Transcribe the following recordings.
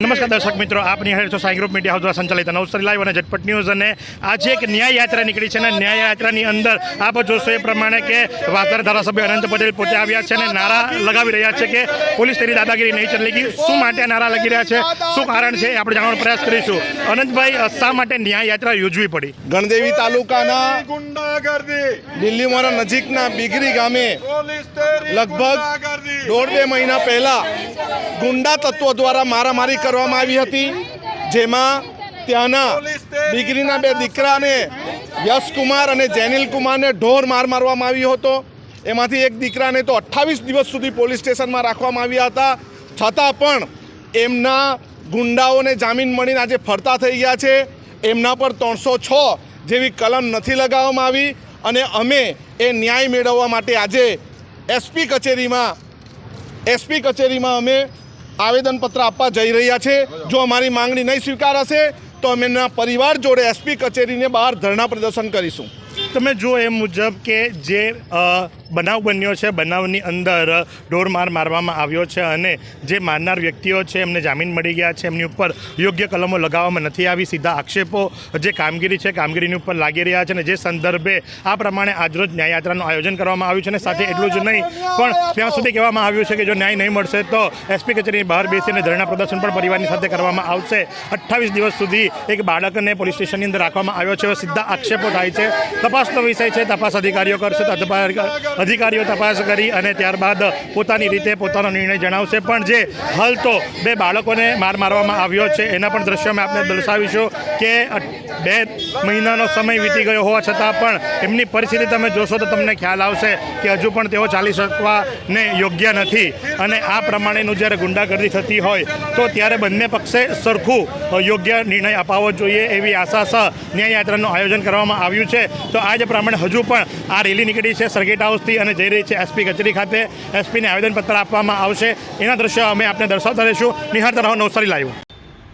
નમસ્કાર દર્શક મિત્રો આપ નિહાળ છો સાઈ ગ્રુપ મીડિયા હાઉસ દ્વારા સંચાલિત નવસારી લાઈવ અને ઝટપટ ન્યૂઝ. અને આજે એક ન્યાય યાત્રા નીકળી છે અને ન્યાય યાત્રાની અંદર આપ જોશો એ પ્રમાણે કે વાતર ધારાસભ્ય અનંત પટેલ પોતે આવ્યા છે અને નારા લગાવી રહ્યા છે કે પોલીસ તેની દાદાગીરી નહીં ચલેગી શું માટે નારા લગી રહ્યા છે? શું કારણ છે આપણે જાણવાનો પ્રયાસ કરીશું. અનંતભાઈ શા માટે ન્યાય યાત્રા યોજવી પડી? ગણદેવી તાલુકાના દિલ્હીમાં નજીકના બિગરી ગામે લગભગ દોઢ બે મહિના પહેલા ગુંડા તત્વો દ્વારા મારામારી કરવામાં આવી હતી જેમાં ત્યાંના દીકરીના બે દીકરાને યશકુમાર અને જેનિલ કુમારને ઢોર માર મારવામાં આવ્યો હતો. એમાંથી એક દીકરાને તો અઠ્ઠાવીસ દિવસ સુધી પોલીસ સ્ટેશનમાં રાખવામાં આવ્યા હતા. છતાં પણ એમના ગુંડાઓને જામીન મળીને આજે ફરતા થઈ ગયા છે. એમના પર ત્રણસો છ જેવી કલમ નથી લગાવવામાં આવી અને અમે એ ન્યાય મેળવવા માટે આજે એસપી કચેરીમાં એસપી કચેરીમાં અમે આવેદનપત્ર આપવા જઈ રહ્યા છે. જો અમારી માંગણી નહીં સ્વીકારાશે, તો અમે પરિવાર જોડે એસપી કચેરીને બહાર ધરણા પ્રદર્શન કરીશું. તમે જુઓ એ મુજબ કે જે બનાવ બન્યો છે, બનાવની અંદર ઢોરમાર મારવામાં આવ્યો છે અને જે મારનાર વ્યક્તિઓ છે, એમને જામીન મળી ગયા છે, એમની ઉપર યોગ્ય કલમો લગાવવામાં નથી આવી, સીધા આક્ષેપો જે કામગીરી છે, કામગીરીની ઉપર લાગી રહ્યા છે અને જે સંદર્ભે આ પ્રમાણે આજરોજ ન્યાયયાત્રાનું આયોજન કરવામાં આવ્યું છે અને સાથે એટલું જ નહીં, પણ ત્યાં સુધી કહેવામાં આવ્યું છે કે જો ન્યાય નહીં મળશે તો એસપી કચેરીની બહાર બેસીને ધરણા પ્રદર્શન પણ પરિવારની સાથે કરવામાં આવશે. અઠ્ઠાવીસ દિવસ સુધી એક બાળકને પોલીસ સ્ટેશનની અંદર રાખવામાં આવ્યો છે સીધા આક્ષેપો થાય છે. તપાસનો વિષય છે, તપાસ અધિકારીઓ કરશે અધિકારીઓ તપાસ કરી અને ત્યારબાદ પોતાની રીતે પોતાનો નિર્ણય જણાવશે. પણ જે હાલ તો બે બાળકોને માર મારવામાં આવ્યો છે, એના પણ દ્રશ્યો અમે આપને દર્શાવીશું કે બે મહિનાનો સમય વીતી ગયો હોવા છતાં પણ એમની પરિસ્થિતિ તમે જોશો તો તમને ખ્યાલ આવશે કે હજુ પણ તેઓ ચાલી શકવાને યોગ્ય નથી. અને આ પ્રમાણેનું જ્યારે ગુંડાગર્દી થતી હોય, તો ત્યારે બંને પક્ષે સરખું યોગ્ય નિર્ણય અપાવવો જોઈએ એવી આશા સહ ન્યાય યાત્રાનું આયોજન કરવામાં આવ્યું છે. તો આ જ પ્રમાણે હજુ પણ આ રેલી નીકળી છે સર્કિટ હાઉસથી અને જઈ રહી છે એસપી કચેરી ખાતે. એસપીને આવેદનપત્ર આપવામાં આવશે. એના દ્રશ્યો અમે આપને દર્શાવતા રહીશું. નિહાળતા રહો Navsari live.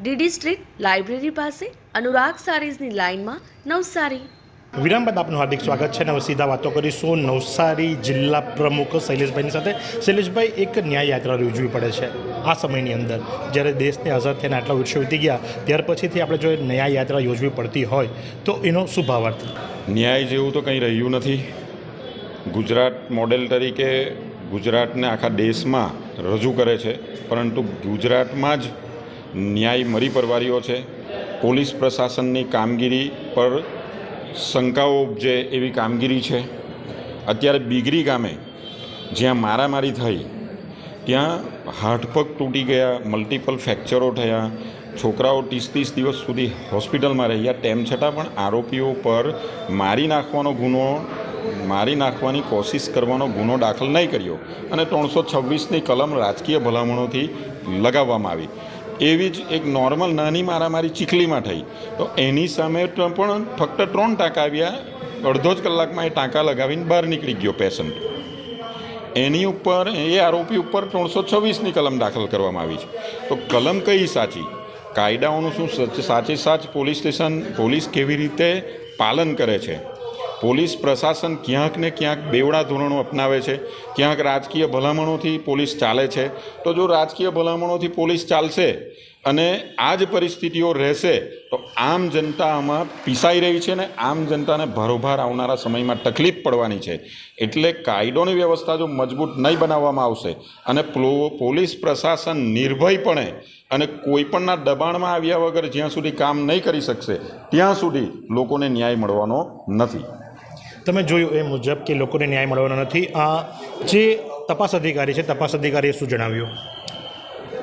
DD street library પાસે અનુરાગ સારીઝની લાઇનમાં નવસારી. વિરામ બાદ આપનું હાર્દિક સ્વાગત છે. અને હવે સીધા વાતો કરીશું. નવસારી જિલ્લા પ્રમુખ શૈલેષભાઈની સાથે. શૈલેષભાઈ એક ન્યાય યાત્રા યોજવી પડે છે આ સમયની અંદર. જ્યારે દેશને આઝાદ થઈને આટલા વર્ષો વીતી ગયા ત્યાર પછીથી આપણે જો ન્યાય યાત્રા યોજવી પડતી હોય તો એનો શું ભાવાર્થ ન્યાય જેવું તો કંઈ રહ્યું નથી. ગુજરાત મોડેલ તરીકે ગુજરાતને આખા દેશમાં રજૂ કરે છે પરંતુ ગુજરાતમાં જ ન્યાય મરી પરવાર્યો છે. પોલીસ પ્રશાસનની કામગીરી પર શંકાઓ ઉપજે એવી કામગીરી છે. અત્યારે બીગરી ગામે જ્યાં મારામારી થઈ, ત્યાં હાડપગ તૂટી ગયા મલ્ટિપલ ફ્રેક્ચરો થયા. છોકરાઓ ત્રીસ ત્રીસ દિવસ સુધી હોસ્પિટલમાં રહ્યા. તેમ છતાં પણ આરોપીઓ પર મારી નાખવાનો ગુનો, મારી નાખવાની કોશિશ કરવાનો ગુનો દાખલ નહીં કર્યો અને ત્રણસો છવ્વીસની કલમ રાજકીય ભલામણોથી લગાવવામાં આવી. એવી જ એક નોર્મલ નાની મારામારી ચીખલીમાં થઈ. તો એની સામે પણ ફક્ત ત્રણ ટાંકા આવ્યા. અડધો જ કલાકમાં એ ટાંકા લગાવીને બહાર નીકળી ગયો પેશન્ટ એની ઉપર, એ આરોપી ઉપર ત્રણસો છવ્વીસની કલમ દાખલ કરવામાં આવી છે. તો કલમ કઈ સાચી? કાયદાઓનું શું સાચે સાચ પોલીસ સ્ટેશન, પોલીસ કેવી રીતે પાલન કરે છે? પોલીસ પ્રશાસન ક્યાંક ને ક્યાંક બેવડા ધોરણો અપનાવે છે. ક્યાંક રાજકીય ભલામણોથી પોલીસ ચાલે છે. તો જો રાજકીય ભલામણોથી પોલીસ ચાલશે અને આ જ પરિસ્થિતિઓ રહેશે, તો આમ જનતા આમાં પીસાઈ રહી છે ને આમ જનતાને ભારોભાર આવનારા સમયમાં તકલીફ પડવાની છે. એટલે કાયદોની વ્યવસ્થા જો મજબૂત નહીં બનાવવામાં આવશે અને પ્લો- પોલીસ પ્રશાસન નિર્ભયપણે અને કોઈપણના દબાણમાં આવ્યા વગર જ્યાં સુધી કામ નહીં કરી શકશે, ત્યાં સુધી લોકોને ન્યાય મળવાનો નથી. તમે જોયું એ મુજબ કે લોકોને ન્યાય મળવાનો નથી. આ જે તપાસ અધિકારી છે, તપાસ અધિકારીએ શું જણાવ્યું?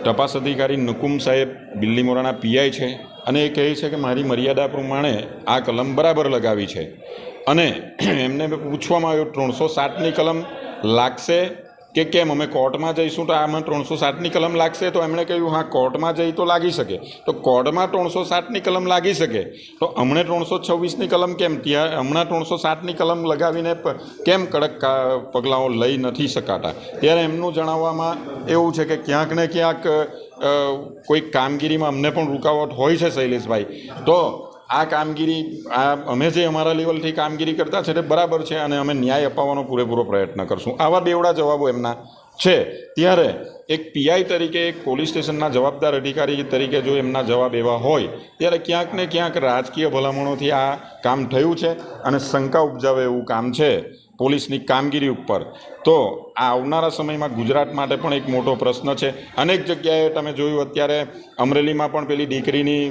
તપાસ અધિકારી નકુમ સાહેબ બિલ્લી મોરાના પીઆઈ છે અને એ કહે છે કે મારી મર્યાદા પ્રમાણે આ કલમ બરાબર લગાવી છે. અને એમને પૂછવામાં આવ્યું, ત્રણસો સાતની કલમ લાગશે કે કેમ, અમે કોર્ટમાં જઈશું તો આમાં ત્રણસો સાતની કલમ લાગશે? તો એમણે કહ્યું, હા, કોર્ટમાં જઈ તો લાગી શકે. તો કોર્ટમાં ત્રણસો સાતની કલમ લાગી શકે? તો હમણે ત્રણસો છવ્વીસની કલમ કેમ? ત્યાં હમણાં ત્રણસો સાતની કલમ લગાવીને કેમ કડક પગલાંઓ લઈ નથી શકાતા? ત્યારે એમનું જણાવવામાં એવું છે કે ક્યાંક ને ક્યાંક કોઈ કામગીરીમાં અમને પણ રૂકાવટ હોય છે, શૈલેષભાઈ. તો આ કામગીરી, આ અમે જે અમારા લેવલથી કામગીરી કરતા છે તે બરાબર છે અને અમે ન્યાય અપાવવાનો પૂરેપૂરો પ્રયત્ન કરશું. આવા બેવડા જવાબો એમના છે. ત્યારે એક પીઆઈ તરીકે, એક પોલીસ સ્ટેશનના જવાબદાર અધિકારી તરીકે જો એમના જવાબ એવા હોય, ત્યારે ક્યાંક ને ક્યાંક રાજકીય ભલામણોથી આ કામ થયું છે અને શંકા ઉપજાવે એવું કામ છે. પોલીસની કામગીરી ઉપર. તો આ આવનારા સમયમાં ગુજરાત માટે પણ એક મોટો પ્રશ્ન છે. અનેક જગ્યાએ તમે જોયું, અત્યારે અમરેલીમાં પણ પેલી દીકરીની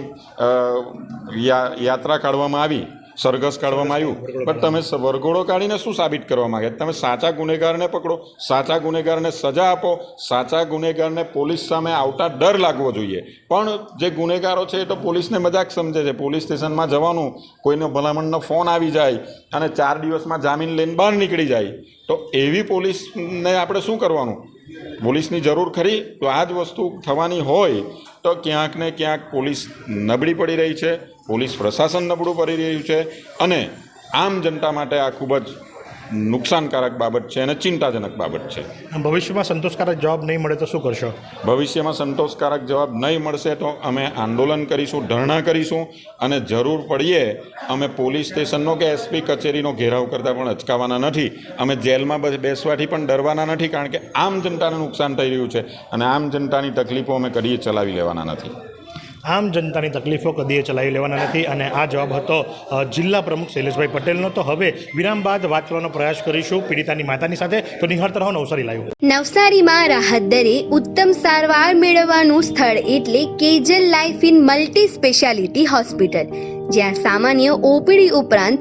યાત્રા કાઢવામાં આવી. સરઘસ કાઢવામાં આવ્યું. પણ તમે વરઘોડો કાઢીને શું સાબિત કરવા માંગે? તમે સાચા ગુનેગારને પકડો સાચા ગુનેગારને સજા આપો સાચા ગુનેગારને પોલીસ સામે આવતા ડર લાગવો જોઈએ. પણ જે ગુનેગારો છે એ તો પોલીસને મજાક સમજે છે. પોલીસ સ્ટેશનમાં જવાનું કોઈનો ભલામણનો ફોન આવી જાય અને ચાર દિવસમાં જામીન લઈને બહાર નીકળી જાય. તો એવી પોલીસને આપણે શું કરવાનું? પોલીસની જરૂર ખરી? તો આ જ વસ્તુ થવાની હોય તો ક્યાંક ને ક્યાંક પોલીસ નબળી પડી રહી છે. પોલીસ પ્રશાસન નબળું પડી રહ્યું છે અને આમ જનતા માટે આ ખૂબ જ નુકસાનકારક બાબત છે અને ચિંતાજનક બાબત છે. ભવિષ્યમાં સંતોષકારક જવાબ નહીં મળે તો શું કરશો? ભવિષ્યમાં સંતોષકારક જવાબ નહીં મળશે તો અમે આંદોલન કરીશું ધરણા કરીશું અને જરૂર પડીએ અમે પોલીસ સ્ટેશનનો કે એસપી કચેરીનો ઘેરાવ કરતાં પણ અચકાવાના નથી. અમે જેલમાં બસ બેસવાથી પણ ડરવાના નથી કારણ કે આમ જનતાને નુકસાન થઈ રહ્યું છે અને આમ જનતાની તકલીફો અમે કરીએ ચલાવી લેવાના નથી. આમ જનતાની તકલીફો કદીએ ચલાવી લેવાના નથી અને આ જવાબ હતો જિલ્લા પ્રમુખ શૈલેષભાઈ પટેલનો. તો હવે વિરામ બાદ વાત કરવાનો પ્રયાસ કરીશું પીડિતાની માતાની સાથે. તો નિહાળતા રહો, નવસારી લાઈવ. નવસારીમાં રાહત દરે ઉત્તમ સારવાર મેળવવાનું સ્થળ એટલે Kejal life in multi speciality hospital, જ્યાં સામાન્ય ઓપીડી ઉપરાંત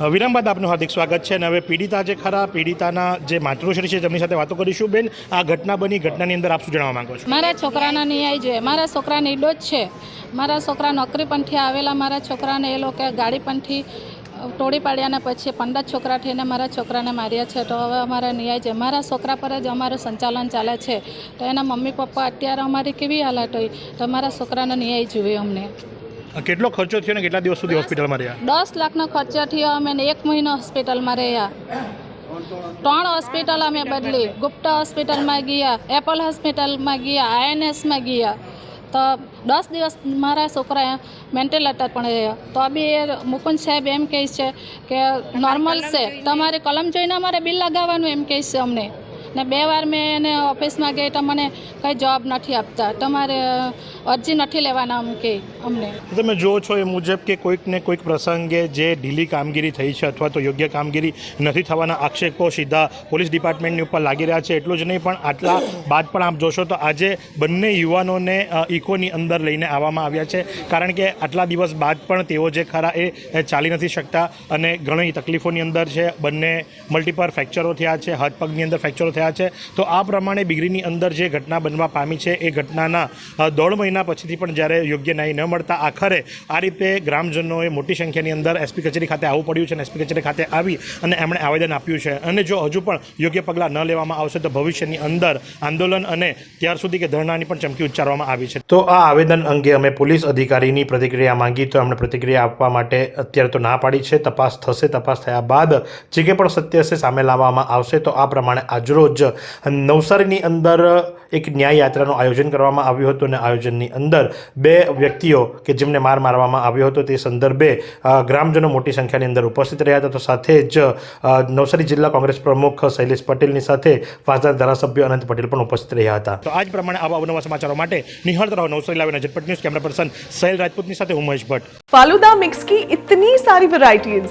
વિરામ બાદ આપનું હાર્દિક સ્વાગત છે અને હવે પીડિતા જે ખરા, પીડિતાના જે માતૃશ્રી છે તેમની સાથે વાતો કરીશું. બેન, આ ઘટના બની, ઘટનાની અંદર આપ શું જણાવવા માંગો છો? મારા છોકરાના ન્યાય જોઈએ. મારા છોકરા જ છે. મારા છોકરા નોકરી પંથી આવેલા મારા છોકરાને એ લોકો ગાડી પંથી તોડી પાડ્યાને પછી પંદર છોકરા થઈને મારા છોકરાને માર્યા છે. તો હવે અમારા ન્યાય છે મારા છોકરા પર જ અમારું સંચાલન ચાલે છે. તો એના મમ્મી પપ્પા અત્યારે અમારી કેવી હાલત હોય? તો મારા છોકરાનો ન્યાય જોઈએ અમને. કેટલો ખર્ચો થયો ને કેટલા દિવસ સુધી હોસ્પિટલમાં રહ્યા? દસ લાખનો ખર્ચો થયો, અમે એક મહિનો હોસ્પિટલમાં રહ્યા. ત્રણ હોસ્પિટલ અમે બદલી. ગુપ્તા હોસ્પિટલમાં ગયા, એપલ હોસ્પિટલમાં ગયા, આઈએનએસમાં ગયા. તો દસ દિવસ મારા છોકરા મેન્ટલ હતા પણ રહ્યા તો બી એ મુકુંદ સાહેબ એમ કહે છે કે, નોર્મલ છે. તમારે કલમ જોઈને અમારે બિલ લગાવવાનું એમ કહે છે અમને. ને બે વાર મેં એને ઓફિસમાં ગઈ તો મને કંઈ જવાબ નથી આપતા. તમારે અરજી નથી લેવાના આમ કે અમને. તમે જો છો એ મુજબ કે કોઈક ને કોઈક પ્રસંગે જે ઢીલી કામગીરી થઈ છે અથવા તો યોગ્ય કામગીરી નથી થવાના આક્ષેપો સીધા પોલીસ ડિપાર્ટમેન્ટની ઉપર લાગી રહ્યા છે. એટલું જ નહીં, પણ આટલા બાદ પણ આપ જોશો તો આજે બંને યુવાનોને ઇકોની અંદર લઈને આવવામાં આવ્યા છે. કારણ કે આટલા દિવસ બાદ પણ તેઓ જે ખરા એ ચાલી નથી શકતા અને ઘણી તકલીફોની અંદર છે. બંને મલ્ટીપર ફ્રેક્ચરો થયા છે, હાથ પગની અંદર ફ્રેક્ચરો થયા છે. તો આ પ્રમાણે બિગરીની અંદર જે ઘટના બનવા પામી છે, એ ઘટનાના દોઢ મહિના પછીથી પણ જ્યારે યોગ્ય ન્યાય ન મળતા આખરે આ રીતે ગ્રામજનોએ મોટી સંખ્યાની અંદર એસપી કચેરી ખાતે આવવું પડ્યું છે અને એસપી કચેરી ખાતે આવી અને એમણે આવેદન આપ્યું છે. અને જો હજુ પણ યોગ્ય પગલાં ન લેવામાં આવશે તો ભવિષ્યની અંદર આંદોલન અને ત્યાર સુધી કે ધરણાની પણ ચમકી ઉચ્ચારવામાં આવી છે. તો આ આવેદન અંગે અમે પોલીસ અધિકારીની પ્રતિક્રિયા માંગી તો એમણે પ્રતિક્રિયા આપવા માટે અત્યારે તો ના પાડી છે. તપાસ થશે. તપાસ થયા બાદ જે પણ સત્ય છે સામે લાવવામાં આવશે તો આ પ્રમાણે આજરોજ રોજ નવસારીની અંદર એક ન્યાય આયોજન કરવામાં આવ્યું હતું અને આયોજનની અંદર બે વ્યક્તિઓ કે જેમને માર મારવામાં આવ્યો હતો તે સંદર્ભે ગ્રામજનો મોટી સંખ્યાની અંદર ઉપસ્થિત રહ્યા હતા. તો સાથે જ નવસારી જિલ્લા કોંગ્રેસ પ્રમુખ શૈલેષ પટેલની સાથે વાંસદા ધારાસભ્ય અનંત પટેલ પણ ઉપસ્થિત રહ્યા હતા. તો આજ પ્રમાણે આવા અવનવા સમાચારો માટે નિહાળતા રહો નવસારી લાવીના ઝટપટ ન્યૂઝ કેમેરા પર્સન સહેલ રાજપૂતની સાથે હું મહેશ ભટ્ટ. ફાલુદા મિક્સ કી ઇતની સારી વેરાયટીઝ.